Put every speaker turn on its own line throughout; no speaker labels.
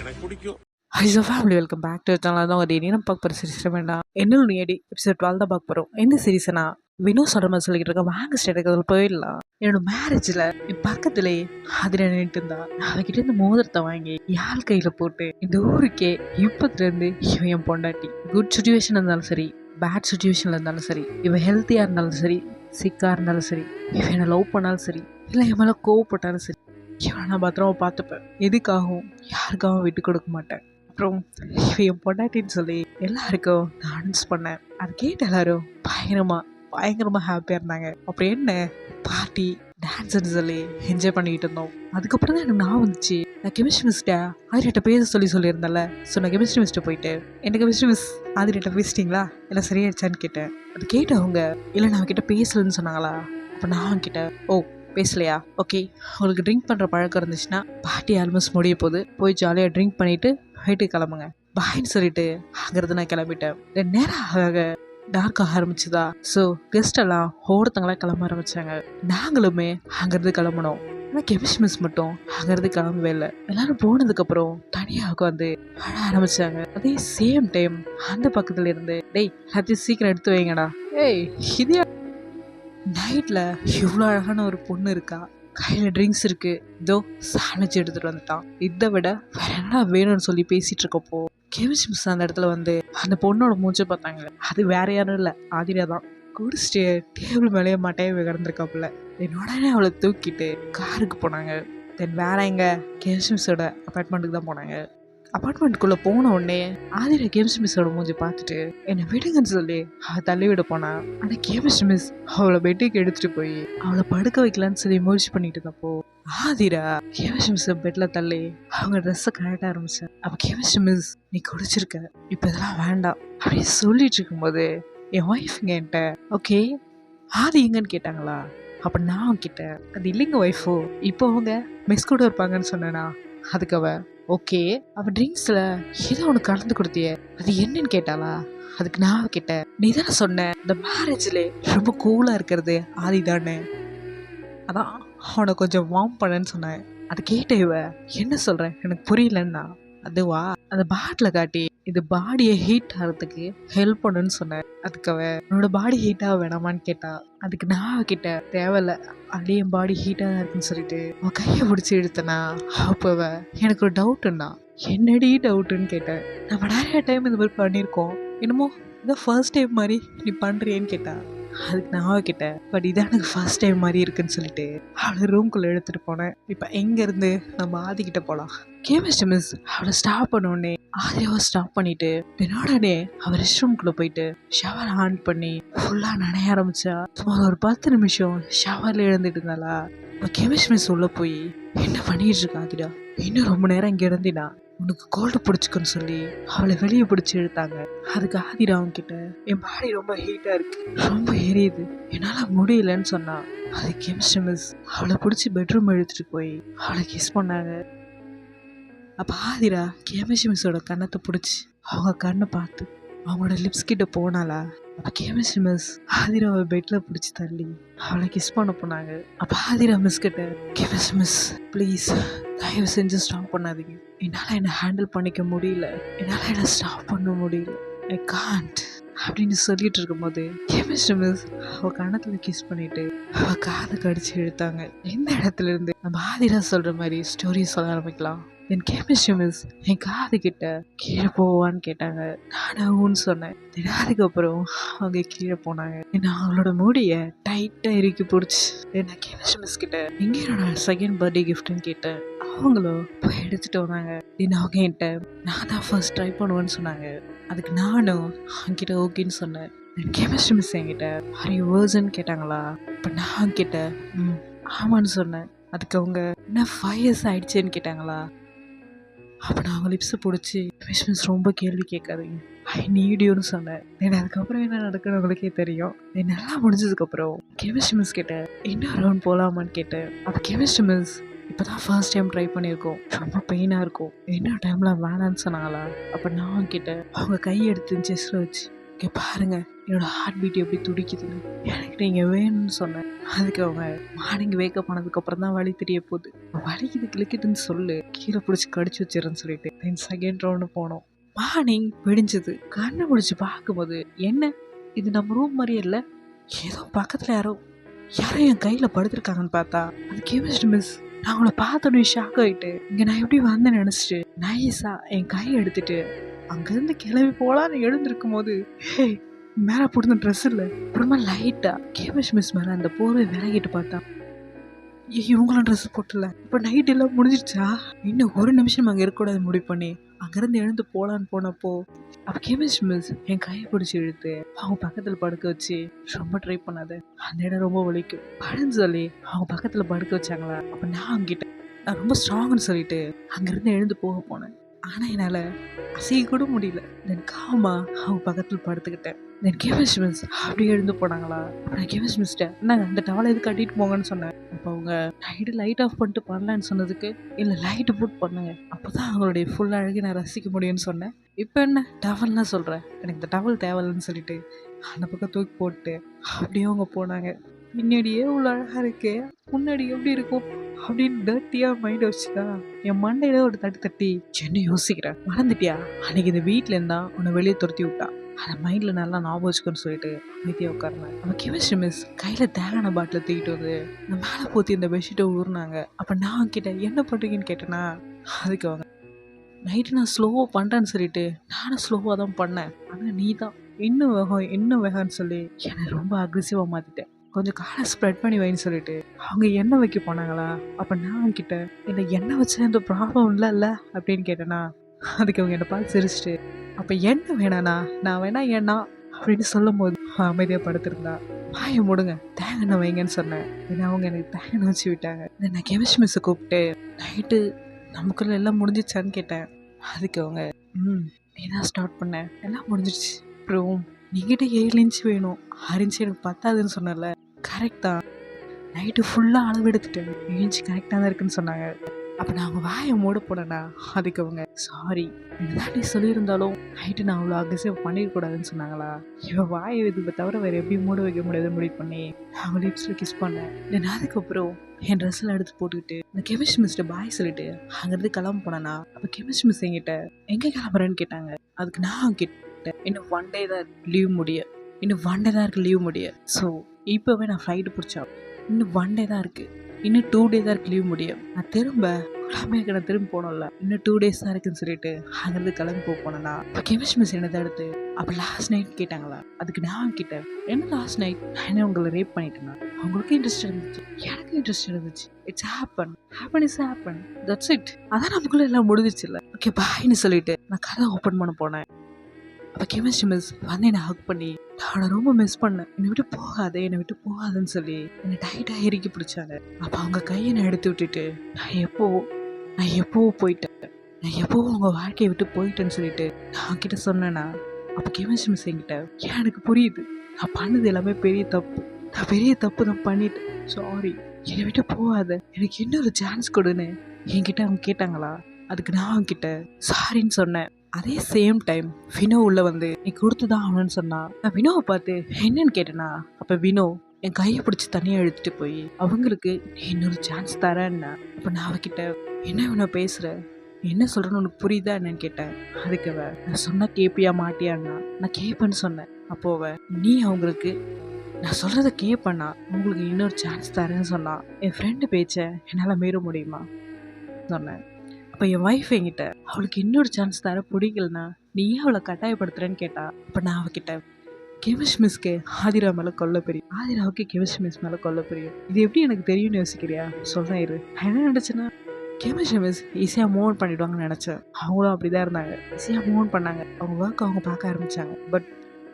எனக்கு பிடிக்கும்.
Hi family welcome back to channel தான் ஒரு பார்க்க போகிற சீரிஸ் வேண்டாம். என்ன நீடி எபிசோட் டுவெல் தான் பார்க்க போகிறோம் இந்த சீரீஸை வினோ சொல்கிற மாதிரி சொல்லிக்கிட்டு இருக்கேன் வாங்க ஸ்டேட்டுக்கு அதில் போயிடலாம். என்னோட மேரேஜில் என் பக்கத்துலேயே அதில் நின்றுட்டு இருந்தா நான் அவகிட்ட இந்த மோதிரத்தை வாங்கி யாழ் கையில் போட்டு இந்த ஊருக்கே இப்பத்துலேருந்து இவன் என் பொண்டாட்டி. குட் சுச்சுவேஷன் இருந்தாலும் சரி பேட் சுச்சுவேஷனில் இருந்தாலும் சரி இவன் ஹெல்த்தியாக இருந்தாலும் சரி சிக்காக இருந்தாலும் சரி இவன் என்னை லவ் பண்ணாலும் சரி இல்லை என் மேலே கோவப்பட்டாலும் சரி நான் பத்திரமா பார்த்துப்பேன்? எதுக்காகவும்? யாருக்காகவும் விட்டு கொடுக்க மாட்டேன். அப்புறம் என் பொண்டாட்டின்னு சொல்லி எல்லாருக்கும் நான் அனௌன்ஸ் பண்ணேன். அது கேட்டு எல்லாரும் பயங்கரமாக பயங்கரமாக ஹாப்பியாக இருந்தாங்க. அப்புறம் என்ன? பார்ட்டி டான்ஸ்னு சொல்லி என்ஜாய் பண்ணிக்கிட்டு இருந்தோம். அதுக்கப்புறம் தான் எனக்கு நான் வந்துச்சு. நான் கெமிஸ்ட்ரி மிஸ்ட்டை ஆதிரிட்ட பேச சொல்லி சொல்லியிருந்தேன்ல. ஸோ நான் கெமிஸ்ட்ரி மிஸ்ட்டை போயிட்டு என்ன கெமிஸ்ட்ரி மிஸ் ஆதிரிட்ட பேசிட்டீங்களா? எல்லாம் சரியாயிடுச்சான்னு கேட்டேன். அது கேட்டு அவங்க இல்லை நான் அவகிட்ட பேசலன்னு சொன்னாங்களா? அப்போ நான் அவங்கிட்ட ஓ பேசலையா? ஓகே உங்களுக்கு ட்ரிங்க் பண்ணுற பழக்கம் இருந்துச்சுன்னா பார்ட்டி ஆல்மோஸ்ட் முடிய போகுது. போய் ஜாலியாக ட்ரிங்க் பண்ணிவிட்டு வீட்டுக்கு கிளம்புங்க. பாய்ன்னு சொல்லிட்டு அங்கிறது நான் கிளம்பிட்டேன். ரெண்டு நேரம் ஆக டார்க் ஆக ஆரம்பிச்சுதா? ஸோ கெஸ்ட் எல்லாம் ஒவ்வொருத்தங்களாம் கிளம்ப ஆரம்பிச்சாங்க. நாங்களுமே அங்கேருந்து கிளம்பணும் ஆனால் கெமிஸ்ட் மிஸ் மட்டும் அங்கேருந்து கிளம்பவே இல்லை. எல்லாரும் போனதுக்கப்புறம் தனியாக உட்காந்து அழ ஆரம்பிச்சாங்க. அதே சேம் டைம் அந்த பக்கத்துல இருந்து டேய் எல்லாத்தையும் சீக்கிரம் எடுத்து வைங்கடா. ஏய் இது நைட்டில் இவ்வளோ அழகான ஒரு பொண்ணு இருக்கா? கையில் ட்ரிங்க்ஸ் இருக்குது இதோ சாண்ட்விச் எடுத்துகிட்டு வந்துட்டான். இதை விட வேற என்ன வேணும்னு சொல்லி பேசிகிட்டு இருக்கப்போ கெமிஸ்ட் மிஸ் அந்த இடத்துல வந்து அந்த பொண்ணோட மூச்சை பார்த்தாங்க. அது வேற யாரும் இல்லை. ஆதிரியா தான். குடிச்சிட்டு டேபிள் மேலேயே மாட்டையே கிடந்திருக்காப்புல என்னோட அவளை தூக்கிட்டு காருக்கு போனாங்க. தென் வேற எங்கே கெமிஸ்ட் மிஸ்ஸோட அப்பார்ட்மெண்ட்டுக்கு தான் போனாங்க. அப்பார்ட்மெண்ட்குள்ளே போன உடனே ஆதிர கெமிஸ்ட் மிஸ்ஸோட மூஞ்சி பார்த்துட்டு என்னை விடுங்கன்னு சொல்லி அவள் தள்ளி விட போனா. ஆனால் கெமிஸ்ட் மிஸ் அவளை பெட்டுக்கு எடுத்துட்டு போய் அவளை படுக்க வைக்கலான்னு சொல்லி முயற்சி பண்ணிட்டு இருந்தப்போ ஆதிரா கெமிஸ்ட் மிஸ் பெட்ல தள்ளி அவங்க ட்ரெஸ்ஸை கரெக்டாக ஆரம்பிச்சேன் அப்போ கெமிஸ்ட் மிஸ் நீ குடிச்சிருக்க. இப்போ இதெல்லாம் வேண்டாம். அப்படின்னு சொல்லிட்டு இருக்கும்போது என் ஒய்ஃப்ங்க என்கிட்ட ஓகே ஆதி எங்கன்னு கேட்டாங்களா? அப்போ நான் கிட்ட அது இல்லைங்க ஒய்ஃபோ இப்போ அவங்க மிஸ் கூட இருப்பாங்கன்னு சொன்னேனா? அதுக்கு அவ ஓகே அவ ட்ரிங்க்ஸில் ஏதோ உனக்கு கலந்து கொடுத்தியே. அது என்னன்னு கேட்டாளா? அதுக்கு நான் கேட்டேன் நீ தானே சொன்ன இந்த மேரேஜில் ரொம்ப கூலாக இருக்கிறது ஆதி தானே? அதான் அவனை கொஞ்சம் வார்ம் பண்ணேன்னு சொன்னேன். அது கேட்ட இவ என்ன சொல்கிறேன் எனக்கு புரியலன்னா? அதுவா அந்த பாட்டில் காட்டி இது பாடியை ஹீட் ஆகிறதுக்கு ஹெல்ப் பண்ணுன்னு சொன்னேன். அதுக்கு அவன் உன்னோட பாடி ஹீட்டாக வேணாமான்னு கேட்டா அதுக்கு நான் அவகிட்ட தேவையில்ல அப்படியே என் பாடி ஹீட்டாக தான் இருக்குன்னு சொல்லிட்டு அவன் கையை பிடிச்சி எடுத்தனா அப்பவ எனக்கு ஒரு டவுட்டுன்னா என்னடி டவுட்டுன்னு கேட்டேன். நம்ம நிறைய டைம் இந்த மாதிரி பண்ணியிருக்கோம். என்னமோ இதான் ஃபர்ஸ்ட் டைம் மாதிரி நீ பண்ணுறியேன்னு கேட்டா அதுக்கு நான் அவகிட்ட பட் இதான் எனக்கு ஃபர்ஸ்ட் டைம் மாதிரி இருக்குன்னு சொல்லிட்டு அவளை ரூம்குள்ளே எடுத்துகிட்டு போனேன். இப்போ எங்கேருந்து நம்ம ஆதிக்கிட்ட போகலாம் கேமிஸ்ட்ரி மிஸ் அவளை ஸ்டாப் பண்ண உடனே ஆதியாவை ஸ்டாப் பண்ணிட்டு என்னோடனே அவள் ரெஸ்ட் ரூம்குள்ளே போயிட்டு ஷவர் ஆன் பண்ணி ஃபுல்லாக நனைய ஆரம்பிச்சா சும்மா ஒரு பத்து நிமிஷம் ஷவரில் எழுந்துட்டு இருந்தாளா? இப்போ கெமிஸ்ட் மிஸ் உள்ளே போய் என்ன பண்ணிகிட்டு இருக்கா ஆதிடா? இன்னும் ரொம்ப நேரம் இங்கே இருந்தினா? உனக்கு கோல்டு பிடிச்சிக்குன்னு சொல்லி அவளை வெளியே பிடிச்சி இழுத்தாங்க. அதுக்கு ஆதிரா அவங்கிட்ட என் பாடி ரொம்ப ஹீட்டாக இருக்கு. ரொம்ப எரியுது. என்னால் முடியலன்னு சொன்னான் அது கெமிஸ்ட்ரி மிஸ் அவளை பிடிச்சி பெட்ரூம் எடுத்துட்டு போய் அவளை கிஸ் பண்ணாங்க. அப்போ ஆதிரா கெமிஸ்ட்ரி மிஸ்ஸோட கன்னத்தை பிடிச்சி அவங்க கண்ணை பார்த்து அவங்களோட லிப்ஸ் கிட்ட போனாளா கெமிஸ்ட்ரி மிஸ் ஆதிராவை பெட்டில் பிடிச்சி தள்ளி. அவளை கிஸ் பண்ண போனாங்க. அப்போ ஆதிரா மிஸ் கிட்ட கெமிஸ்ட்ரி மிஸ் ப்ளீஸ் தயவு செஞ்சு ஸ்டாப் பண்ணாதீங்க. என்னால் என்னை ஹேண்டில் பண்ணிக்க முடியல. என்னால் என்னை ஸ்டாப் பண்ண முடியல. ஐ காண்ட் அப்படின்னு சொல்லிட்டு இருக்கும்போது கெமிஸ்ட்ரி மிஸ் அவ கணத்துல கிஸ் பண்ணிட்டு அவ காதை கடிச்சு இழுத்தாங்க. இந்த இடத்துல இருந்து நம்ம ஆதிரா சொல்ற மாதிரி ஸ்டோரி சொல்ல ஆரம்பிக்கலாம். என் கெமிஸ்ட்ரி மிஸ் என் காது கிட்ட கீழே போவான்னு கேட்டாங்க. நானும் சொன்னேன். Then அதுக்கப்புறம் அவங்க கீழே போனாங்க. என்ன அவங்களோட மூடிய டைட்டாக இறுக்கி பிடிச்சி. என்ன கெமிஸ்ட்ரி மிஸ் கிட்ட எங்கே என்னோட செகண்ட் பர்த்டே கிஃப்ட்னு கேட்டேன். அவங்களும் போய் எடுத்துட்டு வந்தாங்க. என்ன அவங்க என்கிட்ட நான் தான் ஃபர்ஸ்ட் ட்ரை பண்ணுவேன்னு சொன்னாங்க. அதுக்கு நானும் அவங்ககிட்ட ஓகேன்னு சொன்னேன். கெமிஸ்ட்ரி மிஸ் என்கிட்ட ஹரி வேர்ஸ்ன்னு கேட்டாங்களா. இப்போ நான் கிட்ட ம் ஆமான்னு சொன்னேன். அதுக்கு அவங்க என்ன ஃபைவ் இயர்ஸ் ஆயிடுச்சேன்னு கேட்டாங்களா. அப்போ நான் லிப்ஸை பிடிச்சி. மிஸ் மிஸ் ரொம்ப கேள்வி கேட்காதீங்க. ஐ நீடியோன்னு சொன்னேன். தென் அதுக்கப்புறம் என்ன நடக்குன்னு உங்களுக்கே தெரியும். என்னெல்லாம் நல்லா முடிஞ்சதுக்கப்புறம் கெமிஸ்ட்ரி மிஸ் கேட்டேன். இன்னும் ரவுண்ட் போகலாமான்னு கேட்டேன். அப்போ கெமிஸ்ட்ரி மிஸ் இப்போ தான் ஃபர்ஸ்ட் டைம் ட்ரை பண்ணியிருக்கோம். ரொம்ப பெயினாக இருக்கும். என்ன டைமில் வேணான்னு சொன்னாங்களா? அப்போ நான் கேட்டேன். அவங்க கை எடுத்து செஸ்ட்டில் வச்சு இங்கே பாருங்க என்னோடய ஹார்ட் பீட் எப்படி துடிக்குதுன்னு. நீங்கள் வேணும்னு சொன்னேன். அதுக்கு அவங்க மார்னிங் வேக்கப் ஆனதுக்கப்புறம் தான் வலி தெரிய போகுது. வலிக்குது கிளிக்கிட்டுன்னு சொல்லு. கீழே பிடிச்சி கடிச்சு வச்சிருன்னு சொல்லிட்டு தென் செகண்ட் ரவுண்டு போனோம். மார்னிங் விடிஞ்சது. கண்ணை பிடிச்சி பார்க்கும்போது என்ன? இது நம்ம ரூம் மாதிரியே இல்லை. ஏதோ பக்கத்தில் யாரோ யாரோ என் கையில் படுத்திருக்காங்கன்னு பார்த்தா அது கெமிஸ்ட் மிஸ் நான் அவங்கள பார்த்தோன்னே ஷாக் ஆகிட்டு இங்கே நான் எப்படி வந்தேன்னு நினச்சிட்டு நைஸாக என் கையை எடுத்துட்டு அங்கேருந்து கிளம்பி போகலான்னு எழுந்திருக்கும் போது மேலே போட்டு ட்ரெஸ் இல்லை அப்புறமா லைட்டாக கேமிஷ் மிஸ் மேலே அந்த போர்வை விலகிட்டு பார்த்தா. ஏய், இவங்களும் ட்ரெஸ் போட்டல. இப்போ நைட் எல்லாம் முடிஞ்சிருச்சா இன்னும் ஒரு நிமிஷம் அங்கே இருக்கக்கூடாது முடிவு பண்ணி. அங்கேருந்து எழுந்து போகலான்னு போனப்போ அப்போ கேமிஸ் மிஸ் என் கையை பிடிச்சி இழுத்து அவங்க பக்கத்தில் படுக்க வச்சு ரொம்ப ட்ரை பண்ணாத. அந்த இடம் ரொம்ப வலிக்கும். படுன்னு சொல்லி அவங்க பக்கத்தில் படுக்க வச்சாங்களா? அப்போ நான் அவங்ககிட்ட நான் ரொம்ப ஸ்ட்ராங்னு சொல்லிட்டு அங்கேருந்து எழுந்து போக போனேன். ஆனால் என்னால் அசைய கூட முடியல. தென் காமா அவங்க பக்கத்தில் படுத்துக்கிட்டேன். தென் கெமிஸ்ட் மிஸ் அப்படியே எழுந்து போனாங்களா? நான் கெமிஸ்ட் மிஸ்ட்டேன் என்ன அந்த டவலை எது கட்டிட்டு போங்கன்னு சொன்னேன். அப்போ அவங்க நைட்டு லைட் ஆஃப் பண்ணிட்டு பண்ணலான்னு சொன்னதுக்கு இல்லை லைட்டு போட்டு பண்ணுங்க. அப்போ தான் அவங்களுடைய ஃபுல் அழகை நான் ரசிக்க முடியும்னு சொன்னேன். இப்போ என்ன? டவல்னா சொல்கிறேன் எனக்கு இந்த டவல் தேவையில்லைன்னு சொல்லிட்டு அந்த பக்கம் தூக்கி போட்டு அப்படியே அவங்க போனாங்க. பின்னாடியே இவ்வளோ அழகாக இருக்கே. முன்னாடி எப்படி இருக்கும்? அப்படின்னு டர்ட்டியாக மைண்ட் வச்சுதான் என் மண்டையில ஒரு தட்டு தட்டி சென்னை யோசிக்கிறேன். மறந்துட்டியா? அன்னைக்கு இந்த வீட்டில் உன்னை வெளியே துரத்தி விட்டான் அந்த மைண்டில் நல்லா ஞாபகம் வச்சுக்கோன்னு சொல்லிட்டு அமைதியாக உட்காருனேன் நம்ம கெமிஸ்ட்ரி மிஸ் கையில் தேங்கான பாட்டில் தூக்கிட்டு வந்து இந்த மேலே போத்தி இந்த பெட்ஷீட்டை ஊறினாங்க. அப்போ நான் கிட்டே என்ன பண்ணுறீங்கன்னு கேட்டேன்னா அதுக்கு அவங்க நைட்டு நான் ஸ்லோவாக பண்ணுறேன்னு சொல்லிட்டு நானும் ஸ்லோவாக தான் பண்ணேன். ஆனால் நீ தான் இன்னும் வேகம் இன்னும் வேகம்னு சொல்லி என்னை ரொம்ப அக்ரெசிவாக மாற்றிட்டேன் கொஞ்சம் காலை ஸ்ப்ரெட் பண்ணி வைன்னு சொல்லிட்டு அவங்க எண்ணெய் வைக்க போனாங்களா? அப்போ நான் கிட்ட இல்லை எண்ணெய் வச்சா? எந்த ப்ராப்ளம் இல்லைல்ல அப்படின்னு கேட்டேனா அதுக்கு அவங்க என்னை பார்த்து சிரிச்சிட்டு அப்போ என்ன வேணாண்ணா நான் வேணா எண்ணா அப்படின்னு சொல்லும் போது அமைதியாக படுத்திருந்தா. வாய முடுங்க தேங்காய் வைங்கன்னு சொன்னேன். ஏன்னா அவங்க எனக்கு தேங்காய் வச்சு விட்டாங்க. நான் கெமிஸ்ட் மிஸ்ஸை கூப்பிட்டு நைட்டு நமக்குள்ள எல்லாம் முடிஞ்சிச்சான்னு கேட்டேன். அதுக்கு அவங்க ம் நீ தான் ஸ்டார்ட் பண்ணேன் எல்லாம் முடிஞ்சிடுச்சு. அப்புறம் நீங்கிட்ட ஏழு இன்ச் வேணும். ஆறு இன்ச் எனக்கு பத்தாதுன்னு சொன்னல கரெக்ட் தான். நைட்டு ஃபுல்லாக அளவு எடுத்துட்டேன். ஏழு இன்ச் கரெக்டாக தான் இருக்குன்னு சொன்னாங்க. அப்போ நான் அவங்க வாயை மூட போனேன்னா அதுக்கு அவங்க சாரி என்னதான் நீ சொல்லியிருந்தாலும் நைட்டு நான் அவ்வளோ அக்ரெசிவ் பண்ணிடக்கூடாதுன்னு சொன்னாங்களா? இவன் வாயை இது தவிர வேறு எப்படி மூட வைக்க முடியாதுன்னு முடிவு பண்ணி அவங்க லிப்ஸில் கிஸ் பண்ணேன். தென் அதுக்கப்புறம் என் ட்ரெஸ்ஸில் எடுத்து போட்டுக்கிட்டு இந்த கெமிஸ்ட் மிஸ்ட்டை பாய் சொல்லிட்டு அங்கேருந்து கிளம்ப போனேன்னா அப்போ கெமிஸ்ட் மிஸ் எங்கிட்ட எங்கே கிளம்புறேன்னு கேட்டாங்க. அதுக்கு நான் கேட்டேன் இன்னும் ஒன் டே தான் லீவ் முடிய இன்னும் ஒன் டே தான் இருக்குது லீவ் முடிய. ஸோ இப்போவே நான் ஃப்ளைட்டு பிடிச்சா இன்னும் ஒன் டே தான் இருக்குது இன்னும் டூ டே தான் லீவ் முடியும் நான் திரும்ப குழாமையாக நான் திரும்ப போனோம்ல இன்னும் டூ டேஸ் தான் இருக்குன்னு சொல்லிட்டு அங்கேருந்து கிளம்பி போக போனேன்னா கெமிஸ்ட் மிஸ் என்னதை எடுத்து அப்போ லாஸ்ட் நைட் கேட்டாங்களா அதுக்கு நான் கிட்ட என்ன லாஸ்ட் நைட் நான் என்ன உங்களை ரேப் பண்ணிட்டேன்னா அவங்களுக்கு இன்ட்ரெஸ்ட் இருந்துச்சு. எனக்கு இன்ட்ரெஸ்ட் இருந்துச்சு. It's happen happen is happen that's it அதான் நமக்குள்ள எல்லாம் முடிஞ்சிச்சு இல்லை ஓகே பாய்னு சொல்லிட்டு நான் கதை ஓப்பன் பண்ண போனேன். கெமிஸ்ட்ரி மிஸ் வந்து என்னை ஹக் பண்ணி நான் ரொம்ப மிஸ் பண்ணேன். என்னை விட்டு போகாதே என்னை விட்டு போகாதுன்னு சொல்லி என்னை டைட்டாக இறுக்கி பிடிச்சாங்க. அப்போ அவங்க கையை நான் எடுத்து விட்டுட்டு நான் எப்போ நான் எப்போவோ போயிட்டேன்? நான் எப்போவும் உங்கள் வாழ்க்கையை விட்டு போயிட்டேன்னு சொல்லிட்டு நான் அவன்கிட்ட சொன்னேன்னா அப்போ கெமிஸ்ட்ரி மிஸ் என்கிட்ட ஏன் எனக்கு புரியுது? நான் பண்ணது எல்லாமே பெரிய தப்பு. நான் பெரிய தப்பு தான் பண்ணிட்டேன். சாரி என்னை விட்டு போகாத. எனக்கு இன்னொரு சான்ஸ் கொடுன்னு. என்கிட்ட அவங்க கேட்டாங்களா? அதுக்கு நான் அவன்கிட்ட சாரின்னு சொன்னேன். அதே சேம் டைம் வினோ உள்ள வந்து நீ கொடுத்து தான் ஆகணும்னு சொன்னா. நான் வினோவை பார்த்து என்னன்னு கேட்டேனா? அப்போ வினோ என் கையை பிடிச்சி தனியாக இழுத்துட்டு போய் அவங்களுக்கு இன்னொரு சான்ஸ் தரேன்னா. அப்போ நான் அவகிட்ட என்ன வினோ பேசுற? என்ன சொல்கிறேன்னு உனக்கு புரியுதா என்னன்னு கேட்டேன். அதுக்கு அவ நான் சொன்ன கேப்பியா மாட்டியான்னா? நான் கேட்பேன்னு சொன்னேன். அப்போ அவ நீ அவங்களுக்கு நான் சொல்கிறத கேட்பேண்ணா உங்களுக்கு இன்னொரு சான்ஸ் தரேன்னு சொன்னா என் ஃப்ரெண்டு பேச்சை என்னால் மீற முடியுமா? சொன்னேன். அப்போ என் ஒய்ஃப் என்கிட்ட அவளுக்கு இன்னொரு சான்ஸ் தர பிடிக்கலண்ணா நீ ஏன் அவளை கட்டாயப்படுத்துறேன்னு கேட்டா? அப்போ நான் அவகிட்ட கெமிஸ்ட் மிஸ்க்கு ஆதிரா மேலே கொல்ல பிரியும். ஆதிராவுக்கு கெமிஸ்ட் மிஸ் மேலே கொல்ல பிரியும். இது எப்படி எனக்கு தெரியும்னு யோசிக்கிறியா? சொல்கிறேன் இரு. என்ன நினச்சேன்னா கெமிஸ்ட்ரி மிஸ் ஈஸியாக மூவ் பண்ணிடுவாங்கன்னு நினச்சேன். அவங்களும் அப்படி தான் இருந்தாங்க ஈஸியாக மூவ் பண்ணாங்க. அவங்க ஒர்க் அவங்க பார்க்க ஆரம்பித்தாங்க பட்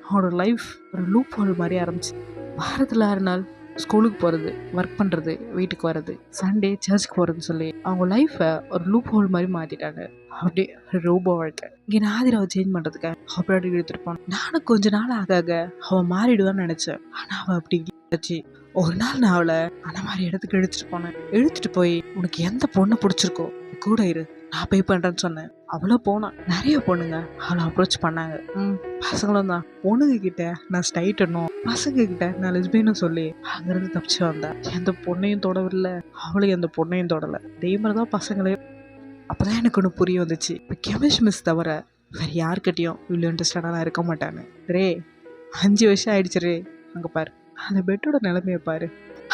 அவனோட லைஃப் ஒரு லூப் ஹோல் மாதிரி ஆரம்பிச்சு. வாரத்தில் ஆறு நாள் ஸ்கூலுக்கு போகிறது ஒர்க் பண்ணுறது வீட்டுக்கு வர்றது சண்டே சர்ச்சுக்கு போகிறதுன்னு சொல்லி அவங்க லைஃப்பை ஒரு லூப் ஹோல் மாதிரி மாற்றிட்டாங்க அப்படியே ரோபோ வாழ்க்கை. இங்கே நான் ஆதிராவை சேஞ்ச் பண்ணுறதுக்கு அப்படி எடுத்துருப்பான் போனேன் நானும் கொஞ்ச நாள் ஆக ஆக அவன் மாறிடுவான்னு நினச்சேன். ஆனால் அவள் அப்படி இல்லைச்சு ஒரு நாள் நான் அவளை அந்த மாதிரி இடத்துக்கு இழுத்துட்டு போனேன். இழுத்துட்டு போய் உனக்கு எந்த பொண்ணை பிடிச்சிருக்கோ கூட இரு. நான் பே பண்ணுறேன்னு சொன்னேன். அவ்வளோ போனான் நிறைய பொண்ணுங்க அவளை அப்ரோச் பண்ணாங்க. ம் பசங்களும் தான். பொண்ணுங்க கிட்ட நான் ஸ்டைட்டனும் பசங்க கிட்ட நான் லெஸ்பியனும் சொல்லி அங்கேருந்து தப்பிச்சு வந்தேன் எந்த பொண்ணையும் தொடவில்லை. அவளையும் எந்த பொண்ணையும் தொடலை. அதே மாதிரி தான் பசங்களே அப்போதான் எனக்கு ஒன்று புரிய வந்துச்சு. இப்போ கெமிஸ்ட் மிஸ் தவிர வேறு யார்கிட்டயும் இவ்வளோ இன்ட்ரெஸ்டடாக இருக்க மாட்டானு ரே அஞ்சு வருஷம் ஆயிடுச்சு ரே. அங்கே பாரு. அந்த பெட்டோட நிலைமையை பாரு.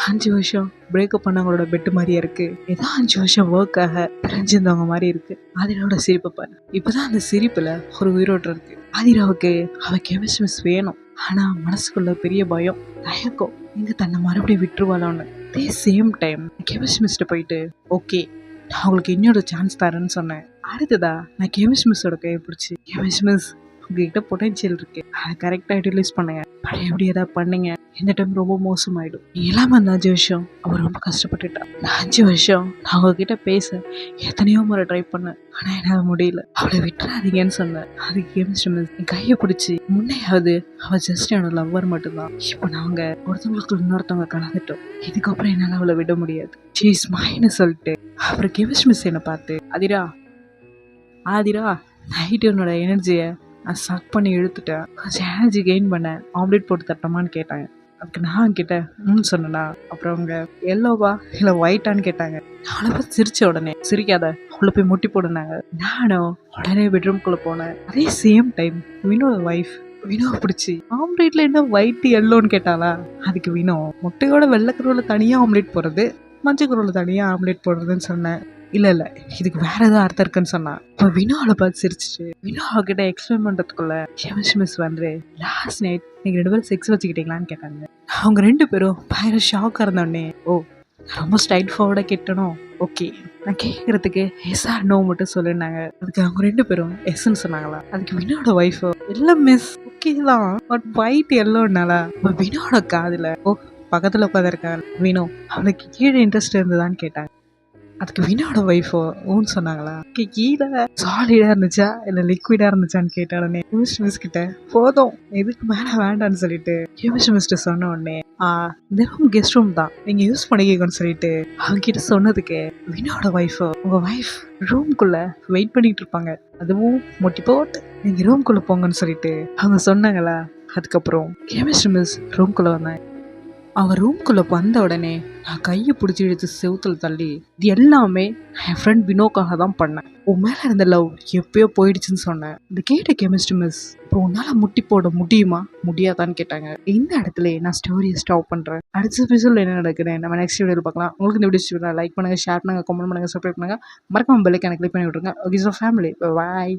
அஞ்சு வருஷம் பிரேக்கப் பண்ணவங்களோட பெட்டு மாதிரியே இருக்கு. ஏதோ அஞ்சு வருஷம் ஒர்க்காக பிரிஞ்சிருந்தவங்க மாதிரி இருக்கு. ஆதிராவோட சிரிப்பை பாரு. இப்போதான் அந்த சிரிப்புல ஒரு உயிரோட்டம் இருக்கு. ஆதிராவுக்கு அவ கெமிஸ்ட் மிஸ் வேணும். ஆனா மனசுக்குள்ள பெரிய பயம். தயக்கம் எங்க தன்னை மறுபடியும் விட்டுருவாளோன்னு. அதே சேம் டைம் கெமிஸ்ட் மிஸ்ட்ட போயிட்டு ஓகே நான் உங்களுக்கு இன்னொரு சான்ஸ் தரேன்னு சொன்னேன். அடுத்ததா நான் கெமிஸ்ட் மிஸ்ஸோட கையை பிடிச்சி கெமிஸ்ட் மிஸ் உங்ககிட்ட பொட்டன்ஷியல் இருக்கு. அதை கரெக்டாக யூட்டிலைஸ் பண்ணுங்க. பழையபடி ஏதாவது பண்ணுங்க. இந்த டைம் ரொம்ப மோசமாயிடும். இல்லாமல் அந்த அஞ்சு வருஷம் அவள் ரொம்ப கஷ்டப்பட்டுட்டா நான் அஞ்சு வருஷம் நான் அவகிட்ட பேச எத்தனையோ முறை ட்ரை பண்ணேன். ஆனால் என்னால் முடியல. அவளை விட்டுறாதீங்கன்னு சொன்னேன். அது கெமிஸ்ட் மிஸ் என் கையை பிடிச்சி முன்னையாவது அவள் ஜஸ்ட் என்னோட லவ்வர் மட்டும்தான். இப்போ நாங்கள் ஒருத்தவங்களுக்கு இன்னொருத்தவங்க கலந்துட்டோம். இதுக்கப்புறம் என்னால் அவளை விட முடியாது. ஷீஸ் மைன்னு சொல்லிட்டு அப்புறம் கெமிஸ்ட் மிஸ் என்னை பார்த்து அதிரா ஆதிரா நைட்டு என்னோட எனர்ஜியை நான் சக் பண்ணி இழுத்துட்டேன். கொஞ்சம் எனர்ஜி கெயின் பண்ணேன் ஆம்லேட் போட்டு தட்டமான்னு கேட்டாங்க. அதுக்கு நான் கிட்டேன் ம் சொன்னனா? அப்புறம் அவங்க எல்லோவா? இல்லை ஒயிட்டான்னு கேட்டாங்க. நாளை பார்த்து சிரிச்ச உடனே சிரிக்காத உள்ள போய் முட்டி போடுனாங்க நானும் உடனே பெட்ரூம்குள்ளே போனேன். அதே சேம் டைம் வினோட ஒய்ஃப் வினோ பிடிச்சி ஆம்லேட்ல என்ன ஒயிட் எல்லோன்னு கேட்டாளா? அதுக்கு வினோ முட்டையோட வெள்ளைக்கருவில் தனியாக ஆம்லேட் போடுறது? மஞ்சள் கருவில் தனியாக ஆம்லேட் போடுறதுன்னு சொன்னேன். இல்லை இல்லை. இதுக்கு வேற ஏதாவது அர்த்தம் இருக்குன்னு சொன்னான் இப்போ வினோவை பார்த்து சிரிச்சிட்டு வினோவா கிட்ட எக்ஸ்பிளைன் பண்ணுறதுக்குள்ள ஷெமிஷ் மிஸ் வந்து லாஸ்ட் நைட் நீங்கள் ரெண்டு பேரும் செக்ஸ் வச்சுக்கிட்டீங்களான்னு கேட்டாங்க. அவங்க ரெண்டு பேரும் பயங்கர ஷாக்காக இருந்தோடனே ஓ ரொம்ப ஸ்ட்ரைட் ஃபார்வர்டாக கேட்டனோ ஓகே நான் கேட்குறதுக்கு எஸ் ஆர் நோ மட்டும் சொல்லியிருந்தாங்க அதுக்கு அவங்க ரெண்டு பேரும் எஸ்ன்னு சொன்னாங்களா? அதுக்கு வினோட ஒய்ஃபு எல்லாம் மிஸ் ஓகே தான். பட் ஒயிட் எல்லோனாலா இப்போ வினோட காதில் ஓ பக்கத்தில் உட்காந்துருக்காங்க வினோ அவளுக்கு கீழே இன்ட்ரெஸ்ட் இருந்ததான்னு கேட்டாங்க. அதுக்கு வினோட ஒய்ஃபோ ஊன்னு சொன்னாங்களா? கீழே சாலிடாக இருந்துச்சா? இல்லை லிக்விடாக இருந்துச்சான்னு கேட்ட உடனே மிஸ் கிட்ட போதும் இதுக்கு மேலே வேண்டான்னு சொல்லிட்டு கெமிஸ்ட் மிஸ்ட்டு சொன்ன உடனே இந்த ரூம் கெஸ்ட் ரூம் தான். நீங்கள் யூஸ் பண்ணிக்கோன்னு சொல்லிட்டு அவங்க கிட்ட சொன்னதுக்கு வினோட ஒய்ஃபோ உங்கள் ஒய்ஃப் ரூம்குள்ளே வெயிட் பண்ணிட்டு இருப்பாங்க. அதுவும் மொட்டி போட்டு நீங்கள் ரூம்குள்ளே போங்கன்னு சொல்லிட்டு அவங்க சொன்னாங்களா? அதுக்கப்புறம் கெமிஸ்ட் மிஸ் ரூம்குள்ளே வந்தேன். அவன் ரூம்குள்ளே வந்த உடனே நான் கையை பிடிச்சி இழுத்து செவுத்துல தள்ளி இது எல்லாமே என் ஃப்ரெண்ட் வினோக்காக தான் பண்ணேன். உன் மேலே இருந்த லவ் எப்பயோ போயிடுச்சுன்னு சொன்னேன். இந்த கேட்ட கெமிஸ்ட்ரி மிஸ் இப்போ உன்னால் முட்டி போட முடியுமா? முடியாதான்னு கேட்டாங்க. இந்த இடத்துல நான் ஸ்டோரியை ஸ்டாப் பண்ணுறேன் அடுத்த எபிசோட என்ன நடக்குதுன்னு நம்ம நெக்ஸ்ட் வீடியோவில் பார்க்கலாம். உங்களுக்கு இந்த வீடியோ லைக் பண்ணுங்கள் ஷேர் பண்ணுங்கள் கமெண்ட் பண்ணுங்கள் சப்ஸ்கிரைப் பண்ணுங்கள் மறக்காம பெல்லைக்கான கிளிக் பண்ணி விட்ருங்க ஓகே ஸோ ஃபேமிலி பாய்